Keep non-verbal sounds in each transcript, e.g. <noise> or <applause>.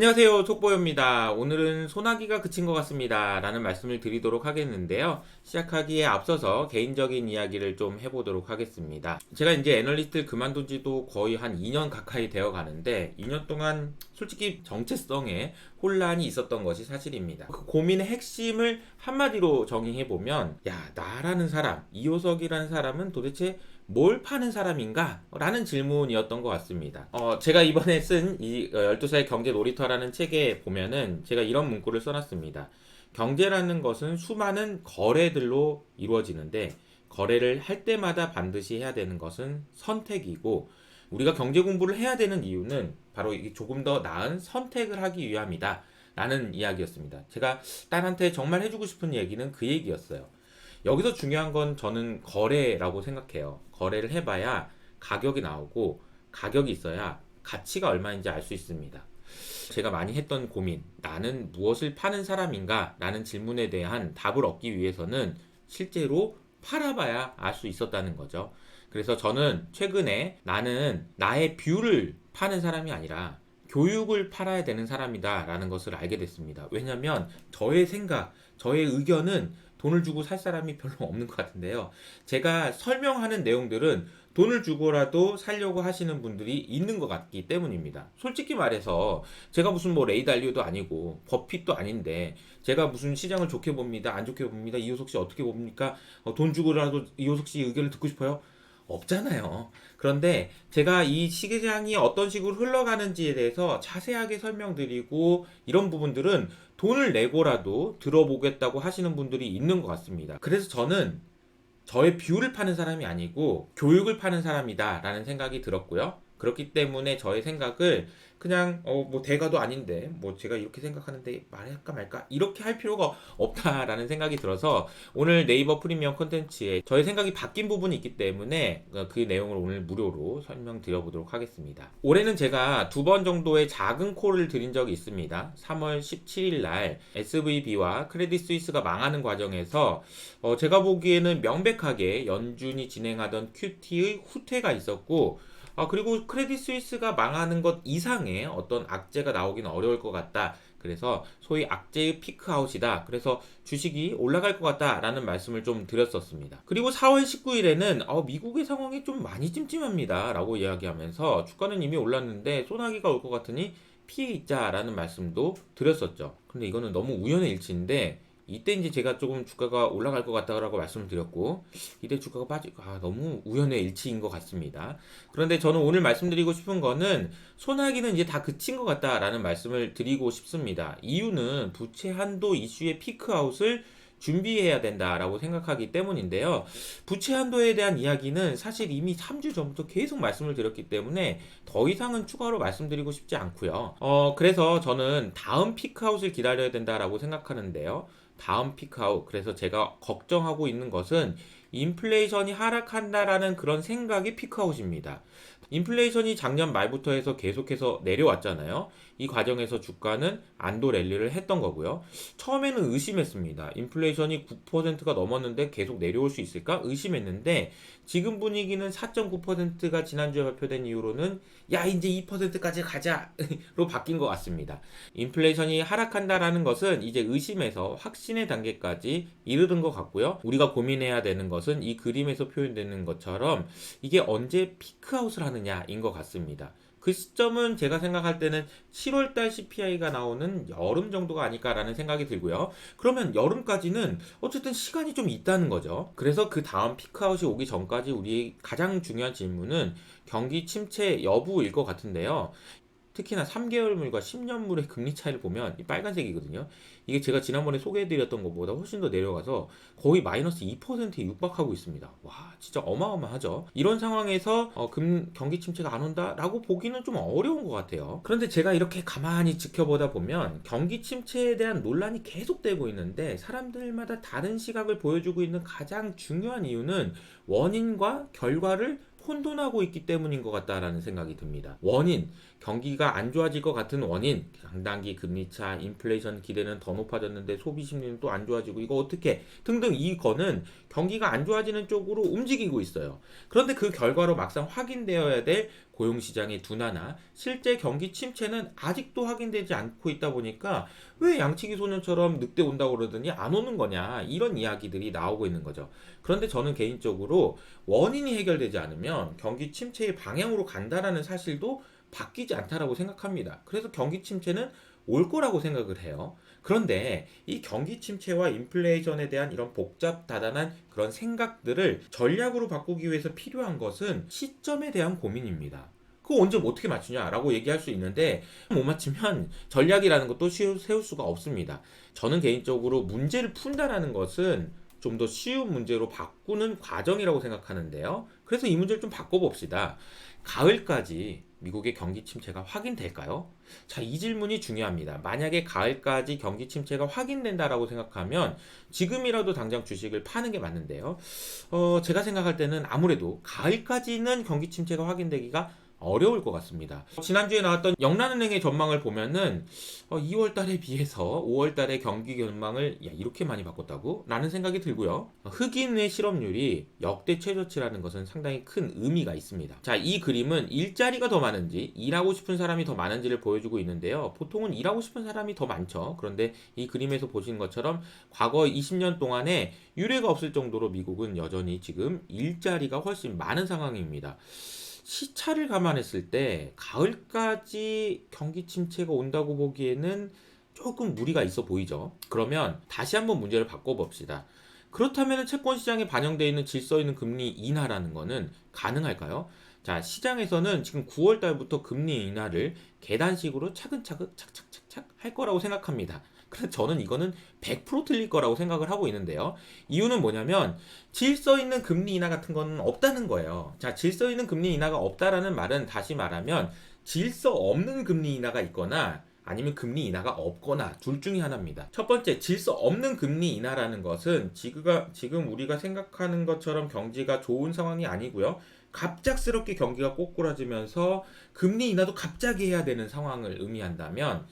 안녕하세요 속보입니다. 오늘은 소나기가 그친 것 같습니다. 라는 말씀을 드리도록 하겠는데요. 시작하기에 앞서서 개인적인 이야기를 좀 해보도록 하겠습니다. 제가 이제 애널리스트를 그만둔 지도 거의 한 2년 가까이 되어 가는데 2년 동안 솔직히 정체성에 혼란이 있었던 것이 사실입니다 그 고민의 핵심을 한마디로 정의해 보면 야 나라는 사람 이호석이라는 사람은 도대체 뭘 파는 사람인가? 라는 질문이었던 것 같습니다. 어, 제가 이번에 쓴 이 12살 경제 놀이터라는 책에 보면은 제가 이런 문구를 써놨습니다. 경제라는 것은 수많은 거래들로 이루어지는데 거래를 할 때마다 반드시 해야 되는 것은 선택이고 우리가 경제 공부를 해야 되는 이유는 바로 조금 더 나은 선택을 하기 위함이다. 라는 이야기였습니다. 제가 딸한테 정말 해주고 싶은 얘기는 그 얘기였어요. 여기서 중요한 건 저는 거래라고 생각해요. 거래를 해봐야 가격이 나오고 가격이 있어야 가치가 얼마인지 알 수 있습니다. 제가 많이 했던 고민, 나는 무엇을 파는 사람인가? 라는 질문에 대한 답을 얻기 위해서는 실제로 팔아봐야 알 수 있었다는 거죠. 그래서 저는 최근에 나는 나의 뷰를 파는 사람이 아니라 교육을 팔아야 되는 사람이다 라는 것을 알게 됐습니다. 왜냐면 저의 생각, 저의 의견은 돈을 주고 살 사람이 별로 <laughs> 없는 것 같은데요. 제가 설명하는 내용들은 돈을 주고라도 살려고 하시는 분들이 있는 것 같기 때문입니다. 솔직히 말해서 제가 무슨 뭐 레이 달리오도 아니고 버핏도 아닌데 제가 무슨 시장을 좋게 봅니다, 안 좋게 봅니다. 이호석 씨 어떻게 봅니까? 어, 돈 주고라도 이호석 씨 의견을 듣고 싶어요? 없잖아요. 그런데 제가 이 시장이 어떤 식으로 흘러가는지에 대해서 자세하게 설명드리고 이런 부분들은 돈을 내고라도 들어보겠다고 하시는 분들이 있는 것 같습니다. 그래서 저는 저의 뷰를 파는 사람이 아니고 교육을 파는 사람이다라는 생각이 들었고요. 그렇기 때문에 저의 생각을 그냥 어 뭐 대가도 아닌데 뭐 제가 이렇게 생각하는데 말할까 말까 이렇게 할 필요가 없다라는 생각이 들어서 오늘 네이버 프리미엄 콘텐츠에 저의 생각이 바뀐 부분이 있기 때문에 그 내용을 오늘 무료로 설명드려 보도록 하겠습니다. 올해는 제가 두 번 정도의 작은 콜을 드린 적이 있습니다. 3월 17일 날 SVB와 크레딧 스위스가 망하는 과정에서 어 제가 보기에는 명백하게 연준이 진행하던 QT의 후퇴가 있었고 아, 그리고 크레딧 스위스가 망하는 것 이상의 어떤 악재가 나오기는 어려울 것 같다. 그래서 소위 악재의 피크아웃이다. 그래서 주식이 올라갈 것 같다라는 말씀을 좀 드렸었습니다. 그리고 4월 19일에는 어, 미국의 상황이 좀 많이 찜찜합니다. 라고 이야기하면서 주가는 이미 올랐는데 소나기가 올 것 같으니 피해 있자라는 말씀도 드렸었죠. 근데 이거는 너무 우연의 일치인데 이때 이제 제가 조금 주가가 올라갈 것 같다라고 말씀을 드렸고 이때 주가가 빠지고 아, 너무 우연의 일치인 것 같습니다. 그런데 저는 오늘 말씀드리고 싶은 거는 소나기는 이제 다 그친 것 같다라는 말씀을 드리고 싶습니다. 이유는 부채 한도 이슈의 피크아웃을 준비해야 된다라고 생각하기 때문인데요. 부채 한도에 대한 이야기는 사실 이미 3주 전부터 계속 말씀을 드렸기 때문에 더 이상은 추가로 말씀드리고 싶지 않고요. 어, 그래서 저는 다음 피크아웃을 기다려야 된다라고 생각하는데요. 다음 피크아웃. 그래서 제가 걱정하고 있는 것은 인플레이션이 하락한다라는 그런 생각이 피크아웃입니다. 인플레이션이 작년 말부터 해서 계속해서 내려왔잖아요. 이 과정에서 주가는 안도 랠리를 했던 거고요. 처음에는 의심했습니다. 인플레이션이 9%가 넘었는데 계속 내려올 수 있을까? 의심했는데 지금 분위기는 4.9%가 지난주에 발표된 이후로는 야 이제 2%까지 가자로 <laughs> 바뀐 것 같습니다. 인플레이션이 하락한다라는 것은 이제 의심에서 확신의 단계까지 이르는 것 같고요. 우리가 고민해야 되는 것은 이 그림에서 표현되는 것처럼 이게 언제 피크아웃을 하느냐인 것 같습니다. 그 시점은 제가 생각할 때는 7월달 CPI가 나오는 여름 정도가 아닐까라는 생각이 들고요. 그러면 여름까지는 어쨌든 시간이 좀 있다는 거죠. 그래서 그 다음 피크아웃이 오기 전까지 우리 가장 중요한 질문은 경기 침체 여부일 것 같은데요. 특히나 3개월물과 10년물의 금리 차이를 보면 이 빨간색이거든요. 이게 제가 지난번에 소개해드렸던 것보다 훨씬 더 내려가서 거의 마이너스 2%에 육박하고 있습니다. 와, 진짜 어마어마하죠. 이런 상황에서 어, 금 경기 침체가 안 온다라고 보기는 좀 어려운 것 같아요. 그런데 제가 이렇게 가만히 지켜보다 보면 경기 침체에 대한 논란이 계속되고 있는데 사람들마다 다른 시각을 보여주고 있는 가장 중요한 이유는 원인과 결과를 혼돈하고 있기 때문인 것 같다라는 생각이 듭니다. 원인, 경기가 안 좋아질 것 같은 원인, 장단기 금리차, 인플레이션 기대는 더 높아졌는데 소비 심리는 또 안 좋아지고 이거 어떻게 등등 이거는 경기가 안 좋아지는 쪽으로 움직이고 있어요. 그런데 그 결과로 막상 확인되어야 될 고용시장의 둔화나 실제 경기 침체는 아직도 확인되지 않고 있다 보니까 왜 양치기 소년처럼 늑대 온다고 그러더니 안 오는 거냐 이런 이야기들이 나오고 있는 거죠. 그런데 저는 개인적으로 원인이 해결되지 않으면 경기 침체의 방향으로 간다라는 사실도 바뀌지 않다라고 생각합니다. 그래서 경기 침체는 올 거라고 생각을 해요. 그런데 이 경기 침체와 인플레이션에 대한 이런 복잡 다단한 그런 생각들을 전략으로 바꾸기 위해서 필요한 것은 시점에 대한 고민입니다. 그거 언제 어떻게 맞추냐라고 얘기할 수 있는데 못 맞추면 전략이라는 것도 세울 수가 없습니다. 저는 개인적으로 문제를 푼다라는 것은 좀 더 쉬운 문제로 바꾸는 과정이라고 생각하는데요. 그래서 이 문제를 좀 바꿔봅시다. 가을까지 미국의 경기 침체가 확인될까요? 자, 이 질문이 중요합니다. 만약에 가을까지 경기 침체가 확인된다라고 생각하면 지금이라도 당장 주식을 파는 게 맞는데요. 어, 제가 생각할 때는 아무래도 가을까지는 경기 침체가 확인되기가 어려울 것 같습니다. 지난주에 나왔던 영란은행의 전망을 보면은 2월 달에 비해서 5월 달에 경기 전망을 야, 이렇게 많이 바꿨다고? 라는 생각이 들고요. 흑인의 실업률이 역대 최저치라는 것은 상당히 큰 의미가 있습니다. 자, 이 그림은 일자리가 더 많은지 일하고 싶은 사람이 더 많은지를 보여주고 있는데요. 보통은 일하고 싶은 사람이 더 많죠. 그런데 이 그림에서 보시는 것처럼 과거 20년 동안에 유례가 없을 정도로 미국은 여전히 지금 일자리가 훨씬 많은 상황입니다. 시차를 감안했을 때 가을까지 경기 침체가 온다고 보기에는 조금 무리가 있어 보이죠. 그러면 다시 한번 문제를 바꿔봅시다. 그렇다면 채권 시장에 반영되어 있는 질서 있는 금리 인하라는 것은 가능할까요? 자, 시장에서는 지금 9월 달부터 금리 인하를 계단식으로 차근차근 착착착착 할 거라고 생각합니다. 그래서 저는 이거는 100% 틀릴 거라고 생각을 하고 있는데요. 이유는 뭐냐면 질서 있는 금리 인하 같은 건 없다는 거예요. 자, 질서 있는 금리 인하가 없다라는 말은 다시 말하면 질서 없는 금리 인하가 있거나 아니면 금리 인하가 없거나 둘 중에 하나입니다. 첫 번째, 질서 없는 금리 인하라는 것은 지금가, 지금 우리가 생각하는 것처럼 경기가 좋은 상황이 아니고요. 갑작스럽게 경기가 꼬꾸라지면서 금리 인하도 갑자기 해야 되는 상황을 의미한다면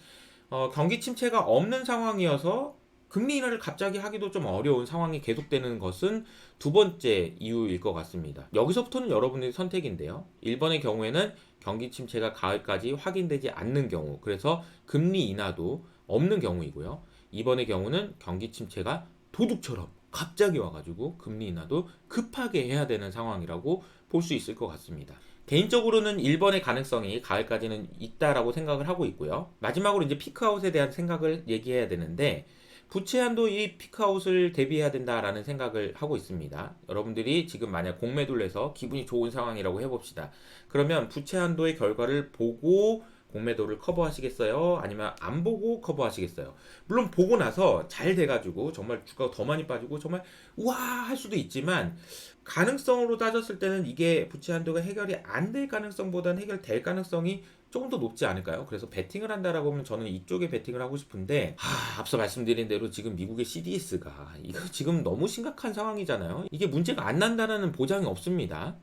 어, 경기 침체가 없는 상황이어서 금리 인하를 갑자기 하기도 좀 어려운 상황이 계속되는 것은 두 번째 이유일 것 같습니다. 여기서부터는 여러분의 선택인데요. 1번의 경우에는 경기 침체가 가을까지 확인되지 않는 경우, 그래서 금리 인하도 없는 경우이고요. 2번의 경우는 경기 침체가 도둑처럼 갑자기 와가지고 금리 인하도 급하게 해야 되는 상황이라고 볼 수 있을 것 같습니다. 개인적으로는 1번의 가능성이 가을까지는 있다라고 생각을 하고 있고요. 마지막으로 이제 피크아웃에 대한 생각을 얘기해야 되는데 부채 한도 이 피크아웃을 대비해야 된다라는 생각을 하고 있습니다. 여러분들이 지금 만약 공매도를 해서 기분이 좋은 상황이라고 해봅시다. 그러면 부채 한도의 결과를 보고 공매도를 커버하시겠어요? 아니면 안 보고 커버하시겠어요? 물론 보고 나서 잘 돼가지고 정말 주가가 더 많이 빠지고 정말 우와 할 수도 있지만 가능성으로 따졌을 때는 이게 부채 한도가 해결이 안 될 가능성보다는 해결될 가능성이 조금 더 높지 않을까요? 그래서 베팅을 한다라고 하면 저는 이쪽에 베팅을 하고 싶은데 하, 앞서 말씀드린 대로 지금 미국의 CDS가 이거 지금 너무 심각한 상황이잖아요. 이게 문제가 안 난다라는 보장이 없습니다.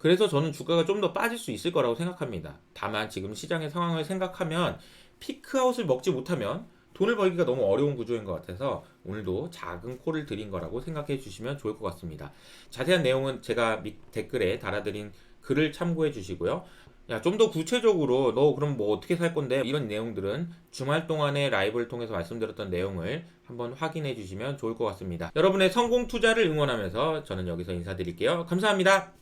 그래서 저는 주가가 좀 더 빠질 수 있을 거라고 생각합니다. 다만 지금 시장의 상황을 생각하면 피크아웃을 먹지 못하면 돈을 벌기가 너무 어려운 구조인 것 같아서 오늘도 작은 콜을 드린 거라고 생각해 주시면 좋을 것 같습니다. 자세한 내용은 제가 밑 댓글에 달아드린 글을 참고해 주시고요. 야, 좀 더 구체적으로 너 그럼 뭐 어떻게 살 건데? 이런 내용들은 주말 동안에 라이브를 통해서 말씀드렸던 내용을 한번 확인해 주시면 좋을 것 같습니다. 여러분의 성공 투자를 응원하면서 저는 여기서 인사드릴게요. 감사합니다.